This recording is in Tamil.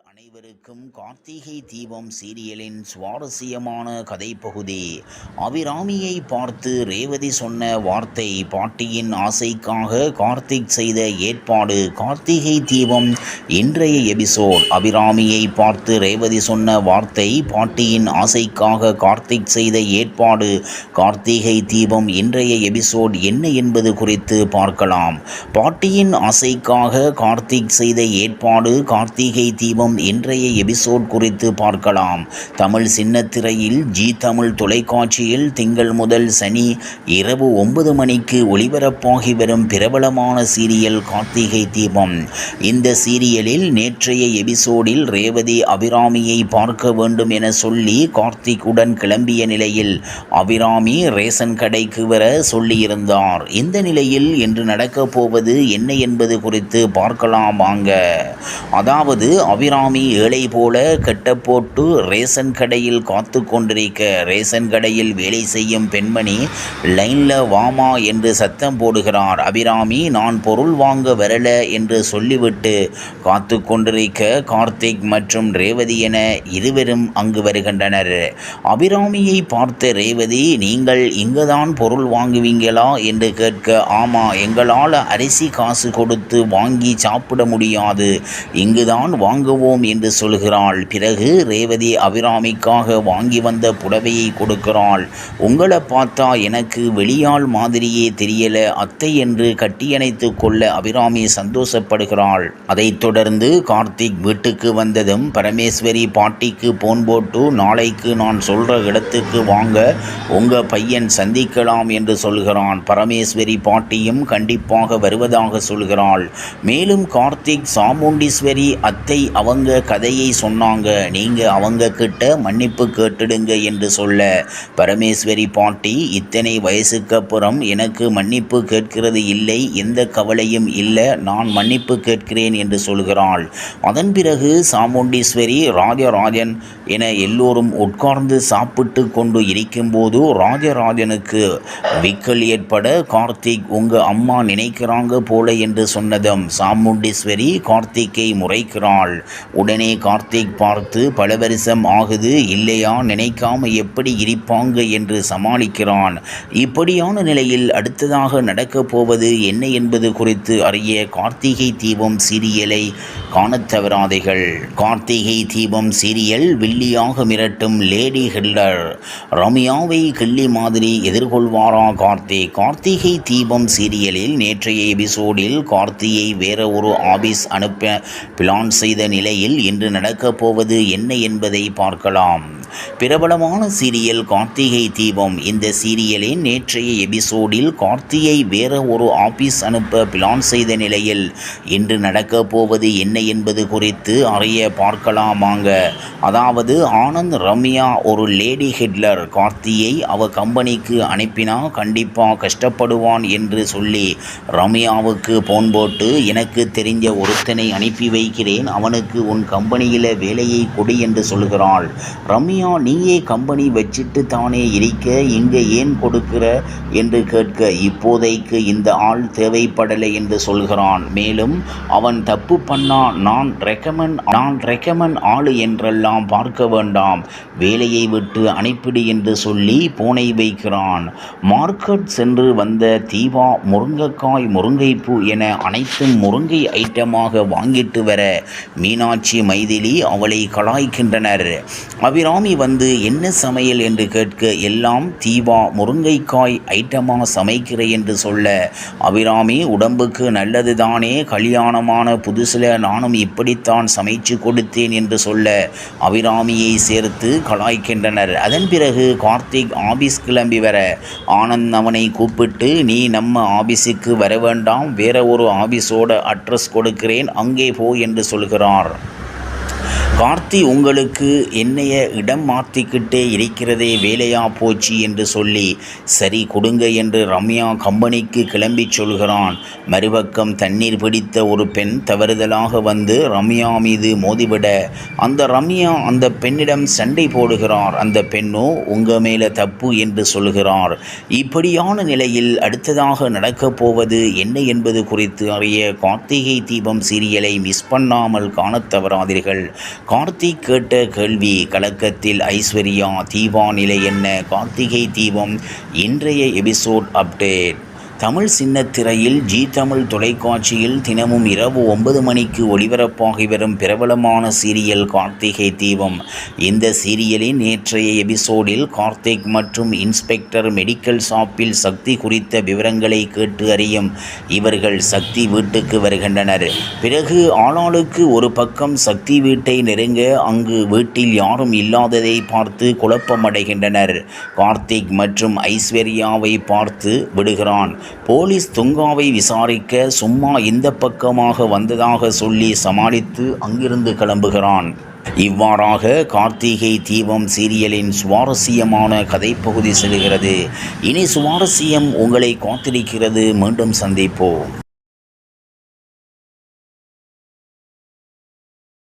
அனைவருக்கும் கார்த்திகை தீபம் சீரியலின் சுவாரஸ்யமான கதைப்பகுதி. அபிராமியை பார்த்து ரேவதி சொன்ன வார்த்தை பாட்டியின் ஆசைக்காக கார்த்திக் செய்த ஏற்பாடு கார்த்திகை தீபம் இன்றைய எபிசோட். அபிராமியை பார்த்து ரேவதி சொன்ன வார்த்தை பாட்டியின் ஆசைக்காக கார்த்திக் செய்த ஏற்பாடு. கார்த்திகை தீபம் இன்றைய எபிசோட் என்ன என்பது குறித்து பார்க்கலாம். பாட்டியின் ஆசைக்காக கார்த்திக் செய்த ஏற்பாடு கார்த்திகை தீபம் இன்றைய எபிசோட் குறித்து பார்க்கலாம். தமிழ் சின்னத்திரையில் ஜி தமிழ் தொலைக்காட்சியில் திங்கள் முதல் சனி இரவு ஒன்பது மணிக்கு ஒளிபரப்பாகி வரும் பிரபலமான சீரியல் கார்த்திகை தீபம். இந்த சீரியலில் நேற்றைய எபிசோடில் ரேவதி அபிராமியை பார்க்க வேண்டும் என சொல்லி கார்த்திக்குடன் கிளம்பிய நிலையில் அபிராமி ரேஷன் கடைக்கு வர சொல்லியிருந்தார். இந்த நிலையில் இன்று நடக்கப் போவது என்ன என்பது குறித்து பார்க்கலாம் வாங்க. அதாவது அபிராமி ஏழை போல கெட்ட போட்டு ரேஷன் கடையில் காத்து கொண்டிருக்க ரேஷன் கடையில் வேலை செய்யும் பெண்மணி லைன்ல வாமா என்று சத்தம் போடுகிறார். அபிராமி நான் பொருள் வாங்க வரல என்று சொல்லிவிட்டு காத்து கொண்டிருக்க கார்த்திக் மற்றும் ரேவதி என இருவரும் அங்கு வருகின்றனர். அபிராமியை பார்த்த ரேவதி நீங்கள் இங்குதான் பொருள் வாங்குவீங்களா? என்று கேட்க ஆமா எங்களால் அரிசி காசு கொடுத்து வாங்கி சாப்பிட முடியாது. இங்குதான் வாங்கவும் என்று சொல்கிறாள். பிறகு ரேவதி அபிராமிக்காக வாங்கி வந்த புடவையை கொடுக்கிறாள். உங்களை பார்த்தா எனக்கு வெளியாள் மாதிரியே தெரியல. அத்தை என்று கட்டியணைத்து கொள்ள அபிராமி சந்தோஷப்படுகிறாள். அதைத் தொடர்ந்து கார்த்திக் வீட்டுக்கு வந்ததும் பரமேஸ்வரி பாட்டிக்கு போன் போட்டு நாளைக்கு நான் சொல்ற இடத்துக்கு வாங்க. உங்க பையன் சந்திக்கலாம் என்று சொல்கிறான். பரமேஸ்வரி பாட்டியும் கண்டிப்பாக வருவதாக சொல்கிறாள். மேலும் கார்த்திக் சாமுண்டீஸ்வரி அத்தை அவங்க கதையை சொன்னாங்க. நீங்க அவங்க கிட்ட மன்னிப்பு கேட்டுடுங்க என்று சொல்ல பரமேஸ்வரி பாட்டி இத்தனை வயசுக்கு அப்புறம் எனக்கு மன்னிப்பு கேட்கிறது இல்லை. எந்த கவலையும் இல்லை. நான் மன்னிப்பு கேட்கிறேன் என்று சொல்கிறாள். அதன் பிறகு சாமுண்டீஸ்வரி ராஜராஜன் என எல்லோரும் உட்கார்ந்து சாப்பிட்டு கொண்டு இருக்கும்போது ராஜராஜனுக்கு விக்கல் ஏற்பட கார்த்திக் உங்க அம்மா நினைக்கிறாங்க போல என்று சொன்னதும் சாமுண்டீஸ்வரி கார்த்திக்கை முறைக்கிறாள். உடனே கார்த்திக் பார்த்து பல வருஷம் ஆகுது இல்லையா? நினைக்காம எப்படி இருப்பாங்க? என்று சமாளிக்கிறான். இப்படியான நிலையில் அடுத்ததாக நடக்கப் போவது என்ன என்பது குறித்து அறிய கார்த்திகை தீபம் சீரியலை காணத் தவறாதைகள் கார்த்திகை தீபம் சீரியல் வில்லியாக மிரட்டும் லேடி ஹில்லர் ரம்யாவை கிள்ளி மாதிரி எதிர்கொள்வாரா கார்த்திக்? கார்த்திகை தீபம் சீரியலில் நேற்றைய எபிசோடில் கார்த்தியை வேற ஒரு ஆபீஸ் அனுப்ப பிளான் செய்த நிலை நிலையில் இன்று நடக்கப் போவது என்ன என்பதை பார்க்கலாம். பிரபலமான சீரியல் கார்த்திகை தீபம். இந்த சீரியலின் நேற்றைய எபிசோடில் கார்த்தியை வேற ஒரு ஆபீஸ் அனுப்ப பிளான் செய்த நிலையில் இன்று நடக்கப் போவது என்ன என்பது குறித்து அறிய பார்க்கலாமாங்க. அதாவது ஆனந்த் ரம்யா ஒரு லேடி ஹிட்லர். கார்த்தியை அவ கம்பெனிக்கு அனுப்பினா கண்டிப்பாக கஷ்டப்படுவான் என்று சொல்லி ரம்யாவுக்கு போன் போட்டு எனக்கு தெரிஞ்ச ஒருத்தனை அனுப்பி வைக்கிறேன். அவனுக்கு உன் கம்பெனியில் வேலையை கொடு என்று சொல்கிறாள். ரம்யா நீயே கம்பெனி வச்சுட்டு தானே இருக்க? இங்கே ஏன் கொடுக்கிற? என்று கேட்க இப்போதைக்கு இந்த ஆள் தேவைப்படலை என்று சொல்கிறான். மேலும் அவன் தப்பு பண்ணா நான் ரெக்கமெண்ட் நான் ரெக்கமெண்ட் ஆளு என்றெல்லாம் பார்க்க வேண்டாம். வேலையை விட்டு அனுப்பிடு என்று சொல்லி போனை வைக்கிறான். மார்க்கெட் சென்று வந்த தீபா முருங்கைக்காய் முருங்கைப்பூ என அனைத்தும் முருங்கை ஐட்டமாக வாங்கிட்டு வர மீனாட்சி மைதிலி அவளை கலாய்க்கின்றனர். அபிராமி வந்து என்ன சமையல் என்று கேட்க எல்லாம் தீவா முருங்கைக்காய் ஐட்டமாக சமைக்கிறேன் என்று சொல்ல அபிராமி உடம்புக்கு நல்லது தானே கல்யாணமான புதுசில் நானும் இப்படித்தான் சமைச்சு கொடுத்தேன் என்று சொல்ல அபிராமியை சேர்த்து கலாய்க்கின்றனர். அதன் பிறகு கார்த்திக் ஆபீஸ் கிளம்பி வர ஆனந்த் அவனை கூப்பிட்டு நீ நம்ம ஆபீஸுக்கு வர வேண்டாம் வேற ஒரு ஆபீஸோட அட்ரஸ் கொடுக்கிறேன் அங்கே போ என்று சொல்கிறார். கார்த்தி உங்களுக்கு என்னைய இடம் மாற்றிக்கிட்டே இருக்கிறதே வேலையா போச்சு என்று சொல்லி சரி கொடுங்க என்று ரம்யா கம்பெனிக்கு கிளம்பிச் சொல்கிறான். மறுபக்கம் தண்ணீர் பிடித்த ஒரு பெண் தவறுதலாக வந்து ரம்யா மீது மோதிவிட அந்த ரம்யா அந்த பெண்ணிடம் சண்டை போடுகிறார். அந்த பெண்ணோ உங்க மேலே தப்பு என்று சொல்கிறார். இப்படியான நிலையில் அடுத்ததாக நடக்கப் போவது என்ன என்பது குறித்து அறிய கார்த்திகை தீபம் சீரியலை மிஸ் பண்ணாமல் காணத் தவறாதீர்கள். கார்த்திக் கேட்ட கேள்வி கலக்கத்தில் ஐஸ்வர்யா தீபா நிலை என்ன? கார்த்திகை தீபம் இன்றைய எபிசோட் அப்டேட் தமிழ் சின்னத்திரையில் ஜி தமிழ் தொலைக்காட்சியில் தினமும் இரவு ஒன்பது மணிக்கு ஒளிபரப்பாகி வரும் பிரபலமான சீரியல் கார்த்திகை தீபம். இந்த சீரியலின் நேற்றைய எபிசோடில் கார்த்திக் மற்றும் இன்ஸ்பெக்டர் மெடிக்கல் ஷாப்பில் சக்தி குறித்த விவரங்களை கேட்டு அறியும் இவர்கள் சக்தி வீட்டுக்கு வருகின்றனர். பிறகு ஆளாளுக்கு ஒரு பக்கம் சக்தி வீட்டை நெருங்க அங்கு வீட்டில் யாரும் இல்லாததை பார்த்து குழப்பமடைகின்றனர். கார்த்திக் மற்றும் ஐஸ்வர்யாவை பார்த்து விடுகிறான். போலீஸ் துங்காவை விசாரிக்க சும்மா இந்த பக்கமாக வந்ததாக சொல்லி சமாளித்து அங்கிருந்து கிளம்புகிறான். இவ்வாறாக கார்த்திகை தீபம் சீரியலின் சுவாரஸ்யமான கதைப்பகுதி செல்கிறது. இனி சுவாரஸ்யம் உங்களை காத்திருக்கிறது. மீண்டும் சந்திப்போம்.